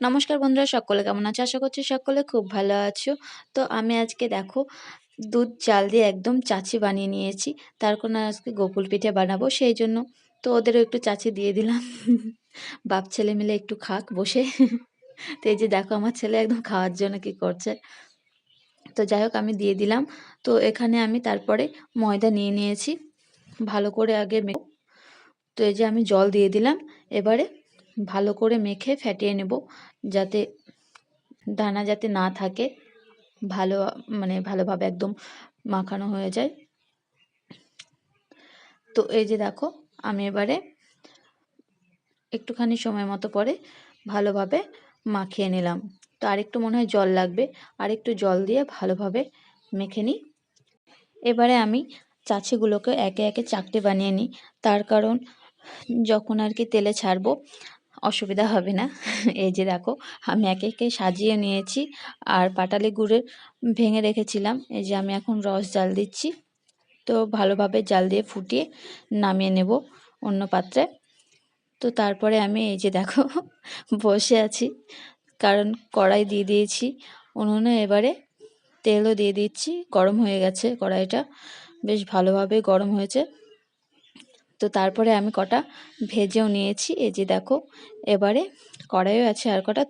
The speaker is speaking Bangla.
নমস্কার বন্ধুরা, সকলে কেমন আছো? আশা করছি সকলে খুব ভালো আছো। তো আমি আজকে দেখো, দুধ, চাল দিয়ে একদম চাচি বানিয়ে নিয়েছি। তার কোনো আজকে গোকুল পিঠে বানাবো, সেই জন্য তো ওদেরও একটু চাচি দিয়ে দিলাম। বাপ ছেলে মিলে একটু খাক বসে। তো এই যে দেখো, আমার ছেলে একদম খাওয়ার জন্য কি করছে। তো যাই হোক, আমি দিয়ে দিলাম। তো এখানে আমি তারপরে ময়দা নিয়ে নিয়েছি। ভালো করে আগে তো এই যে আমি জল দিয়ে দিলাম। এবারে ভালো করে মেখে ফেটিয়ে নেব যাতে দানা যাতে না থাকে, ভালো মানে ভালোভাবে একদম মাখানো হয়ে যায়। তো এই যে দেখো, আমি এবারে একটুখানি সময় মতো পরে ভালোভাবে মাখিয়ে নিলাম। তো আরেকটু মনে হয় জল লাগবে, আরেকটু জল দিয়ে ভালোভাবে মেখে নিই। এবারে আমি চাচিগুলোকে একে একে চাকটি বানিয়ে নিই। তার কারণ যখন আর কি তেলে ছাড়বো অসুবিধা হবে না। এই যে দেখো, আমি একে একে সাজিয়ে নিয়েছি আর পাটালি গুড়ের ভেঙে রেখেছিলাম। এই যে আমি এখন রস জাল দিচ্ছি। তো ভালোভাবে জাল দিয়ে ফুটিয়ে নামিয়ে নেব অন্য পাত্রে। তো তারপরে আমি এই যে দেখো, বসে আছি। কারণ কড়াই দিয়ে দিয়েছি উনুনে। এবারে তেলও দিয়ে দিচ্ছি। গরম হয়ে গেছে কড়াইটা। বেশ ভালোভাবে গরম হয়েছে। তো তারপরে আমি কটা ভেজেও নিয়েছি। এই যে দেখো এবারে কড়াইও আছে আর কটা